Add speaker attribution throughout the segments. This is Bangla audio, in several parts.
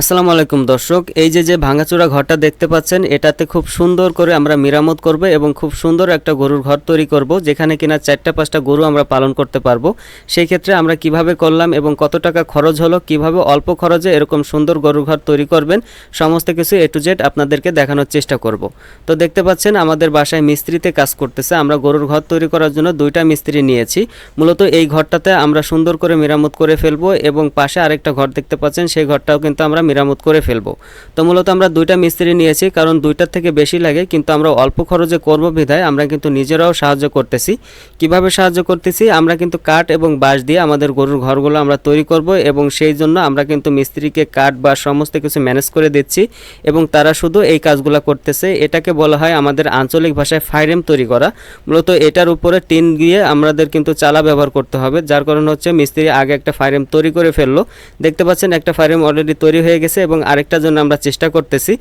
Speaker 1: আসসালামু আলাইকুম দর্শক, এই যে যে ভাঙাচোরা ঘরটা দেখতে পাচ্ছেন, এটাতে খুব সুন্দর করে আমরা মেরামত করব এবং খুব সুন্দর একটা গরুর ঘর তৈরি করব, যেখানে কিনা চারটা পাঁচটা গরু আমরা পালন করতে পারব। সেই ক্ষেত্রে আমরা কীভাবে করলাম এবং কত টাকা খরচ হলো, কীভাবে অল্প খরচে এরকম সুন্দর গরুর ঘর তৈরি করবেন, সমস্ত কিছু এ টু জেড আপনাদেরকে দেখানোর চেষ্টা করব। তো দেখতে পাচ্ছেন, আমাদের বাসায় মিস্ত্রিতে কাজ করতেছে, আমরা গরুর ঘর তৈরি করার জন্য দুইটা মিস্ত্রি নিয়েছি। মূলত এই ঘরটাতে আমরা সুন্দর করে মেরামত করে ফেলব এবং পাশে আরেকটা ঘর দেখতে পাচ্ছেন, সেই ঘরটাও কিন্তু আমরা মেরামত করে ফেলব। তো মূলত আমরা দুইটা মিস্ত্রি নিয়েছি, কারণ দুইটার থেকে বেশি লাগে, কিন্তু আমরা অল্প খরচে করব বিধায় আমরা কিন্তু নিজেরাও সাহায্য করতেছি। কীভাবে সাহায্য করতেছি? আমরা কিন্তু কাঠ এবং বাঁশ দিয়ে আমাদের গরুর ঘরগুলো আমরা তৈরি করব এবং সেই জন্য আমরা কিন্তু মিস্ত্রিকে কাঠ বা সমস্ত কিছু ম্যানেজ করে দিচ্ছি এবং তারা শুধু এই কাজগুলো করতেছে। এটাকে বলা হয় আমাদের আঞ্চলিক ভাষায় ফাইরেম তৈরি করা। মূলত এটার উপরে টিন দিয়ে আমাদের কিন্তু চালা ব্যবহার করতে হবে, যার কারণ হচ্ছে মিস্ত্রি আগে একটা ফাইরেম তৈরি করে ফেলল। দেখতে পাচ্ছেন একটা ফাইরেম অলরেডি তৈরি হয়ে গেছে এবং আরেকটার জন্য আমরা চেষ্টা করতেছি।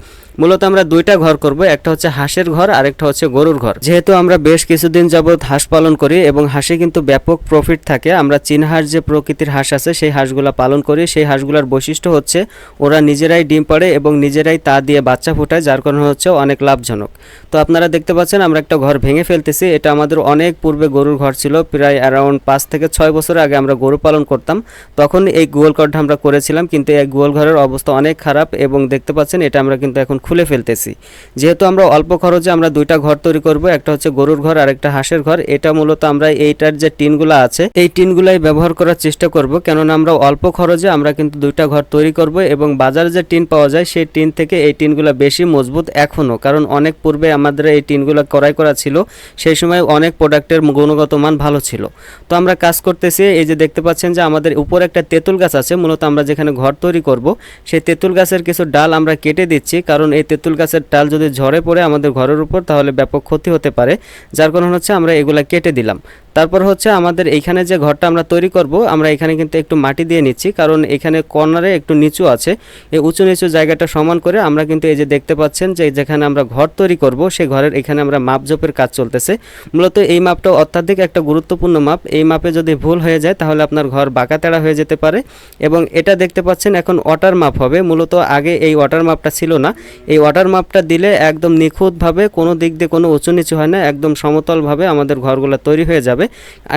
Speaker 1: মূলত আমরা দুইটা ঘর করব, একটা হচ্ছে হাঁসের ঘর, আরেকটা হচ্ছে গরুর ঘর। যেহেতু আমরা বেশ কিছুদিন যাবৎ হাঁস পালন করি এবং হাঁসে কিন্তু ব্যাপক প্রফিট থাকে, আমরা চীন হাঁস যে প্রকৃতির হাঁস আছে, সেই হাঁসগুলা পালন করি। সেই হাঁসগুলার বৈশিষ্ট্য হচ্ছে ওরা নিজেরাই ডিম পাড়ে এবং নিজেরাই তা দিয়ে বাচ্চা ফোটায়, যার কারণে হচ্ছে অনেক লাভজনক। তো আপনারা দেখতে পাচ্ছেন আমরা একটা ঘর ভেঙে ফেলতেছি। এটা আমাদের অনেক পূর্বে গরুর ঘর ছিল, প্রায় অ্যারাউন্ড পাঁচ থেকে ছয় বছর আগে আমরা গরু পালন করতাম। তখন এই গোয়াল ঘরটা আমরা করেছিলাম, কিন্তু এই গোয়াল ঘরের অবস্থা অনেক খারাপ এবং দেখতে পাচ্ছেন এটা আমরা কিন্তু এখন খুলে ফেলতেছি। যেহেতু আমরা অল্প খরচে আমরা দুইটা ঘর তৈরি করব, একটা হচ্ছে গরুর ঘর আর একটা হাঁসের ঘর। এটা মূলত আমরা এইটার যে টিনগুলো আছে, এই টিনগুলাই ব্যবহার করার চেষ্টা করব, কেননা আমরা অল্প খরচে আমরা কিন্তু দুইটা ঘর তৈরি করব এবং বাজারে যে টিন পাওয়া যায়, সেই টিন থেকে এই টিনগুলো বেশি মজবুত এখনও কারণ অনেক পূর্বে আমাদের এই টিনগুলো ক্রয় করা ছিল, সেই সময় অনেক প্রোডাক্টের গুণগত মান ভালো ছিল। তো আমরা কাজ করতেছি, এই যে দেখতে পাচ্ছেন যে আমাদের উপরে একটা তেঁতুল গাছ আছে, মূলত আমরা যেখানে ঘর তৈরি করব সেই তেঁতুল গাছের কিছু ডাল আমরা কেটে দিচ্ছি, কারণ এই তেঁতুল গাছের ডাল যদি ঝরে পড়ে আমাদের ঘরের উপর, তাহলে ব্যাপক ক্ষতি হতে পারে। যার কারণ হচ্ছে আমরা এগুলা কেটে দিলাম। তারপর হচ্ছে আমাদের এইখানে যে ঘরটা আমরা তৈরি করব, আমরা এখানে কিন্তু একটু মাটি দিয়ে নিচ্ছি, কারণ এখানে কর্নারে একটু নিচু আছে। এই উঁচু নিচু জায়গাটা সমান করে আমরা কিন্তু এই যে দেখতে পাচ্ছেন যে যেখানে আমরা ঘর তৈরি করব, সেই ঘরের এখানে আমরা মাপজোপের কাজ চলতেছে। মূলত এই মাপটা অত্যাধিক একটা গুরুত্বপূর্ণ মাপ। এই মাপে যদি ভুল হয়ে যায়, তাহলে আপনার ঘর বাঁকা তেড়া হয়ে যেতে পারে। এবং এটা দেখতে পাচ্ছেন এখন ওয়াটার মাপ হবে। মূলত আগে এই ওয়াটার মাপটা ছিল না। এই ওয়াটার মাপটা দিলে একদম নিখুঁতভাবে কোনো দিক দিয়ে কোনো উঁচু নিচু হয় না, একদম সমতলভাবে আমাদের ঘরগুলো তৈরি হয়ে যাবে।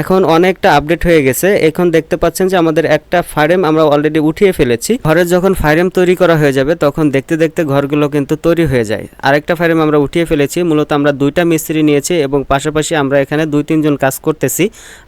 Speaker 1: এখন অনেকটা আপডেট হয়ে গেছে। এখন দেখতে পাচ্ছেন যে আমাদের একটা ফার্ম আমরা অলরেডি উঠিয়ে ফেলেছি। ঘরের যখন ফার্ম তৈরি করা হয়ে যাবে, তখন দেখতে দেখতে ঘরগুলো কিন্তু তৈরি হয়ে যায়। আরেকটা ফার্ম আমরা উঠিয়ে ফেলেছি। মূলত আমরা দুইটা মিস্ত্রি নিয়েছি এবং পাশাপাশি আমরা এখানে দুই তিনজন কাজ করতেছি।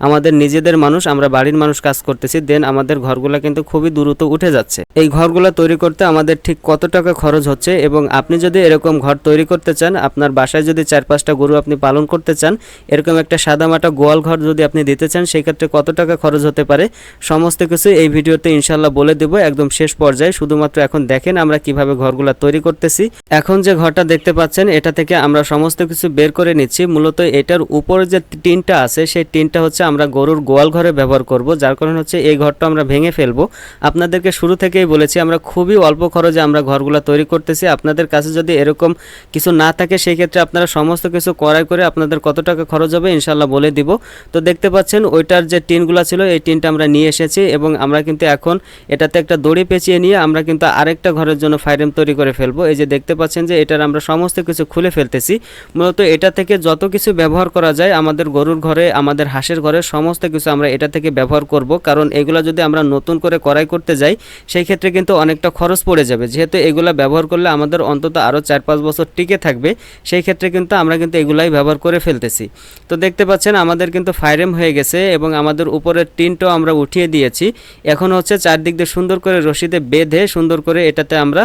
Speaker 1: আমাদের নিজেদের মানুষ, আমরা বাড়ির মানুষ কাজ করতেছি। দেন আমাদের ঘরগুলো কিন্তু খুবই দ্রুত উঠে যাচ্ছে। এই ঘরগুলো তৈরি করতে আমাদের ঠিক কত টাকা খরচ হচ্ছে এবং আপনি যদি এরকম ঘর তৈরি করতে চান, আপনার বাসায় যদি চার পাঁচটা গরু আপনি পালন করতে চান, এরকম একটা সাদামাটা গোয়াল ঘর যদি আপনি দিতে চান সেই ক্ষেত্রে কত টাকা খরচ হতে পারে? সমস্ত কিছু এই ভিডিওতে ইনশাল্লাহ বলে দেব। একদম শেষ পর্যায়ে শুধুমাত্র এখন দেখেন আমরা কীভাবে ঘরগুলো তৈরি করতেছি। এখন যে ঘরটা দেখতে পাচ্ছেন, এটা থেকে আমরা সমস্ত কিছু বের করে নিচ্ছি। মূলত এটার উপরে যে টিনটা আছে, সেই টিনটা হচ্ছে আমরা গরুর গোয়াল ঘরে ব্যবহার করব, যার কারণ হচ্ছে এই ঘরটা আমরা ভেঙে ফেলব। আপনাদেরকে শুরু থেকেই বলেছি, আমরা খুবই অল্প খরচে আমরা ঘরগুলো তৈরি করতেছি। আপনাদের কাছে যদি এরকম কিছু না থাকে সেই ক্ষেত্রে আপনারা সমস্ত কিছু করাই করে আপনাদের কত টাকা খরচ হবে ইনশাল্লাহ বলে দিব। তো দেখতে পাচ্ছেন, ওইটার যে টিনগুলো ছিল, এই টিনটা আমরা নিয়ে এসেছি এবং আমরা কিন্তু এখন এটাতে একটা দড়ি পেঁচিয়ে নিয়ে আমরা কিন্তু আরেকটা ঘরের জন্য ফাইরেম তৈরি করে ফেলব। এই যে দেখতে পাচ্ছেন যে এটার আমরা সমস্ত কিছু খুলে ফেলতেছি। মূলত এটা থেকে যত কিছু ব্যবহার করা যায়, আমাদের গরুর ঘরে, আমাদের হাঁসের ঘরে, সমস্ত কিছু আমরা এটা থেকে ব্যবহার করব। কারণ এগুলো যদি আমরা নতুন করে কড়াই করতে যাই সেই ক্ষেত্রে কিন্তু অনেকটা খরচ পড়ে যাবে। যেহেতু এগুলো ব্যবহার করলে আমাদের অন্তত আরও চার পাঁচ বছর টিকে থাকবে, সেই ক্ষেত্রে কিন্তু আমরা কিন্তু এগুলাই ব্যবহার করে ফেলতেছি। তো দেখতে পাচ্ছেন আমাদের কিন্তু ফাইরেম হয়ে গেছে এবং আমাদের উপরের টিনটাও আমরা উঠিয়ে দিয়েছি। এখন হচ্ছে চারদিক দিয়ে সুন্দর করে রশিদে বেঁধে সুন্দর করে এটাতে আমরা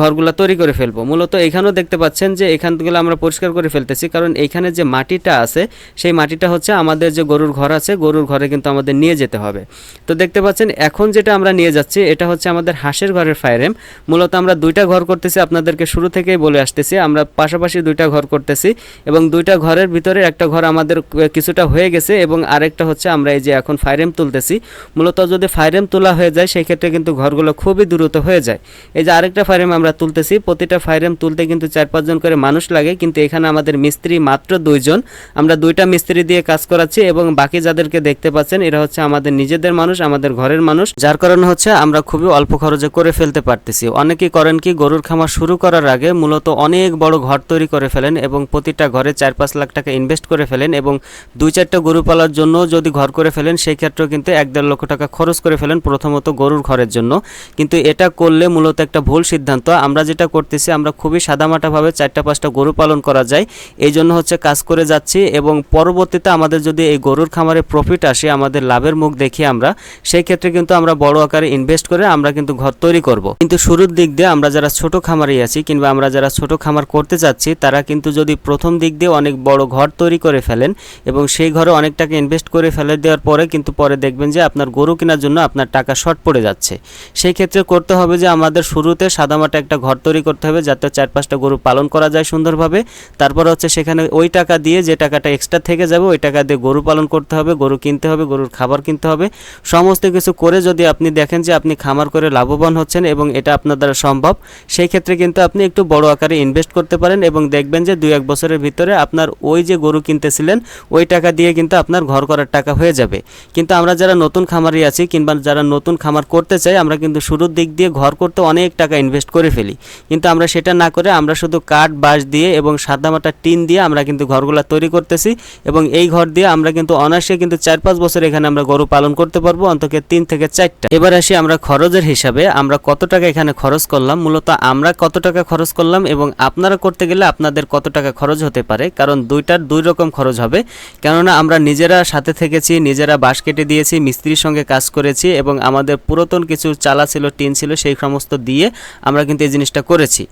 Speaker 1: ঘরগুলা তৈরি করে ফেলব। মূলত এখানেও দেখতে পাচ্ছেন যে এখানগুলো আমরা পরিষ্কার করে ফেলতেছি, কারণ এখানে যে মাটিটা আছে, সেই মাটিটা হচ্ছে আমাদের যে গরুর ঘর আছে, গরুর ঘরে কিন্তু আমাদের নিয়ে যেতে হবে। তো দেখতে পাচ্ছেন এখন যেটা আমরা নিয়ে যাচ্ছি, এটা হচ্ছে আমাদের হাঁসের ঘরের ফায়ারেম মূলত আমরা দুইটা ঘর করতেছি, আপনাদেরকে শুরু থেকেই বলে আসতেছি। আমরা পাশাপাশি দুইটা ঘর করতেছি এবং দুইটা ঘরের ভিতরে একটা ঘর আমাদের কিছুটা হয়ে গেছে এবং আরেকটা হচ্ছে আমরা এই যে এখন ফাইরেম তুলতেছি। মূলত যদি ফাইরেম তোলা হয়ে যায় সেই ক্ষেত্রে কিন্তু ঘরগুলো খুবই দ্রুত হয়ে যায়। এই যে আরেকটা ফাইরেম আমরা তুলতেছি, প্রতিটা ফাইরেম তুলতে কিন্তু চার পাঁচজন করে মানুষ লাগে, কিন্তু এখানে আমাদের মিস্ত্রি মাত্র দুইজন। আমরা দুইটা মিস্ত্রি দিয়ে কাজ করাচ্ছি এবং বাকি যাদেরকে দেখতে পাচ্ছেন, এরা হচ্ছে আমাদের নিজেদের মানুষ, আমাদের ঘরের মানুষ। যার কারণে হচ্ছে আমরা খুবই অল্প খরচে করে ফেলতে পারতেছি। অনেকেই করেন কি, গরুর খামার শুরু করার আগে মূলত অনেক বড় ঘর তৈরি করে ফেলেন এবং প্রতিটা ঘরে চার পাঁচ লাখ টাকা ইনভেস্ট করে ফেলেন এবং দুই চারটা গরু পালার জন্য যদি ঘর করে ফেলেন, সেই ক্ষেত্রেও কিন্তু এক দেড় লক্ষ টাকা খরচ করে ফেলেন প্রথমত গরুর ঘরের জন্য। কিন্তু এটা করলে মূলত একটা ভুল সিদ্ধান্ত। আমরা যেটা করতেছি, আমরা খুবই সাদামাটাভাবে চারটা পাঁচটা গরু পালন করা যায়। এই জন্য হচ্ছে কাজ করে যাচ্ছি এবং পরবর্তীতে আমাদের যদি এই গরুর খামারে প্রফিট আসে, আমাদের লাভের মুখ দেখি আমরা, সেই ক্ষেত্রে কিন্তু আমরা বড় আকারে ইনভেস্ট করে আমরা কিন্তু ঘর তৈরি করব। কিন্তু শুরুর দিক দিয়ে আমরা যারা ছোট খামারি আছি কিংবা আমরা যারা ছোট খামার করতে চাচ্ছি, তারা কিন্তু যদি প্রথম দিক দিয়ে অনেক বড় ঘর তৈরি করে ফেলেন এবং সেই ঘরে অনেক টাকা ইনভেস্ট করে ফেলে দেওয়ার পরে কিন্তু পরে দেখবেন যে আপনার গরু কেনার জন্য আপনার টাকা শর্ট পড়ে যাচ্ছে। সেই ক্ষেত্রে করতে হবে যে আমাদের শুরুতে সাদামাটা একটা ঘর তৈরি করতে হবে যাতে চার পাঁচটা গরু পালন করা যায় সুন্দরভাবে। তারপর হচ্ছে সেখানে ওই টাকা দিয়ে যে টাকাটা এক্সট্রা থেকে যাবে, ওই টাকা দিয়ে গরু পালন করতে হবে, গরু কিনতে হবে, গরুর খাবার কিনতে হবে। সমস্ত কিছু করে যদি আপনি দেখেন যে আপনি খামার করে লাভবান হচ্ছেন এবং এটা আপনার দ্বারা সম্ভব। সেই ক্ষেত্রে কিন্তু আপনি একটু বড় আকারে ইনভেস্ট করতে পারেন এবং দেখবেন যে দুই এক বছরের ভিতরে আপনার ওই যে গরু কিনতেছিলেন, ওই টাকা দিয়ে কিন্তু আপনার ঘর করার টাকা হয়ে যাবে। কিন্তু আমরা যারা নতুন খামারি আছি কিংবা যারা নতুন খামার করতে চাই, আমরা কিন্তু শুরুর দিক দিয়ে ঘর করতে অনেক টাকা ইনভেস্ট করে ফেলি। কিন্তু আমরা সেটা না করে আমরা শুধু কাঠ, বাঁশ দিয়ে এবং সাদামাটা টিন দিয়ে আমরা কিন্তু ঘরগুলা তৈরি করতেছি এবং এই ঘর দিয়ে আমরা কিন্তু অনায়াসে কিন্তু চার পাঁচ বছর এখানে আমরা গরু পালন করতে পারব, অন্তত তিন থেকে চারটা। এবার আসি আমরা খরচের হিসাবে, আমরা কত টাকা এখানে খরচ করলাম? মূলত আমরা কত টাকা খরচ করলাম এবং আপনারা করতে গেলে আপনাদের কত টাকা খরচ হতে পারে? কারণ দুইটার দুই রকম খরচ হবে। কেননা আমরা নিজেরা সাথে থেকেছি, নিজেরা বাঁশ কেটে দিয়েছি, মিস্ত্রির সঙ্গে কাজ করেছি এবং আমাদের পুরাতন কিছু চালা ছিল, টিন ছিল, সেই সমস্ত দিয়ে আমরা কিন্তু এই জিনিসটা করেছি।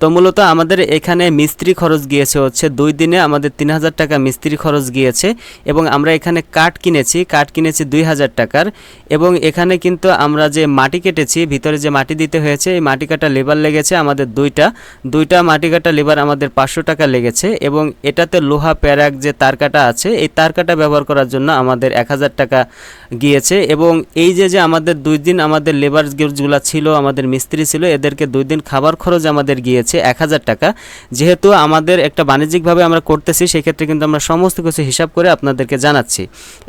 Speaker 1: তো মূলত আমাদের এখানে মিস্ত্রি খরচ গিয়েছে হচ্ছে দুই দিনে আমাদের তিন হাজার টাকা মিস্ত্রি খরচ গিয়েছে এবং আমরা এখানে কাঠ কিনেছি কাঠ কিনেছি দুই হাজার টাকার এবং এখানে কিন্তু আমরা যে মাটি কেটেছি, ভিতরে যে মাটি দিতে হয়েছে, এই মাটি কাটা লেবার লেগেছে আমাদের দুইটা। দুইটা মাটি কাটা লেবার আমাদের পাঁচশো টাকা লেগেছে এবং এটাতে লোহা, প্যারাক যে তার কাটা আছে, এই তার কাটা ব্যবহার করার জন্য আমাদের এক হাজার টাকা গিয়েছে এবং এই যে যে আমাদের দুই দিন আমাদের লেবার যেগুলো ছিল, আমাদের মিস্ত্রি ছিল, এদেরকে দুই দিন খাবার খরচ আমাদের গিয়েছে এক হাজার টাকা। যেহেতু আমাদের একটা বাণিজ্যিকভাবে আমরা করতেছি, সেক্ষেত্রে কিন্তু আমরা সমস্ত কিছু হিসাব করে আপনাদেরকে জানাচ্ছি।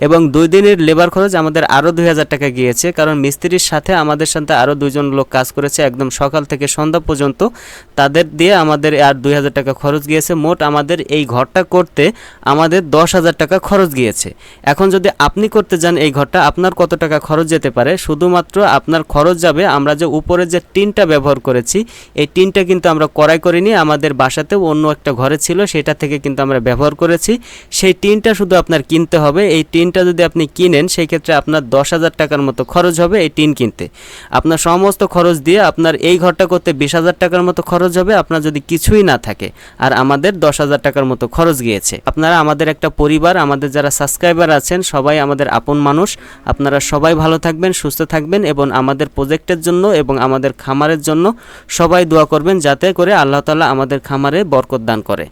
Speaker 1: এবং দুই দিনের লেবার খরচ আমাদের আরও দুই হাজার টাকা গিয়েছে, কারণ মিস্ত্রির সাথে আমাদের সাথে আরও দুজন লোক কাজ করেছে। একদম সকাল থেকে সন্ধ্যা পর্যন্ত তাদের দিয়ে আমাদের আর দুই হাজার টাকা খরচ গিয়েছে। মোট আমাদের এই ঘরটা করতে আমাদের দশ হাজার টাকা খরচ গিয়েছে। এখন যদি আপনি করতে যান এই ঘরটা, আপনার কত টাকা খরচ যেতে পারে? শুধুমাত্র আপনার খরচ যাবে, আমরা যে উপরে যে টিনটা ব্যবহার করেছি, এই টিনটা কিন্তু আমরা কড়াই করিনি আমাদের বাসাতেও অন্য একটা ঘরে ছিল, সেটা থেকে কিন্তু আমরা ব্যবহার করেছি। সেই টিনটা শুধু আপনার কিনতে হবে। এই টিনটা যদি আপনি কিনেন, সেই ক্ষেত্রে আপনার দশ হাজার টাকার মতো খরচ হবে এই টিন কিনতে। আপনার সমস্ত খরচ দিয়ে আপনার এই ঘরটা করতে বিশ হাজার টাকার মতো খরচ হবে, আপনার যদি কিছুই না থাকে, আর আমাদের দশ হাজার টাকার মতো খরচ গিয়েছে। আপনারা আমাদের একটা পরিবার, আমাদের যারা সাবস্ক্রাইবার আছেন, সবাই আমাদের আপন মানুষ। আপনারা সবাই ভালো থাকবেন, সুস্থ থাকবেন এবং আমাদের প্রজেক্টের জন্য এবং আমাদের খামারের জন্য সবাই দোয়া করবেন, যাতে করে আল্লাহ তাআলা আমাদের খামারে বরকত দান করে।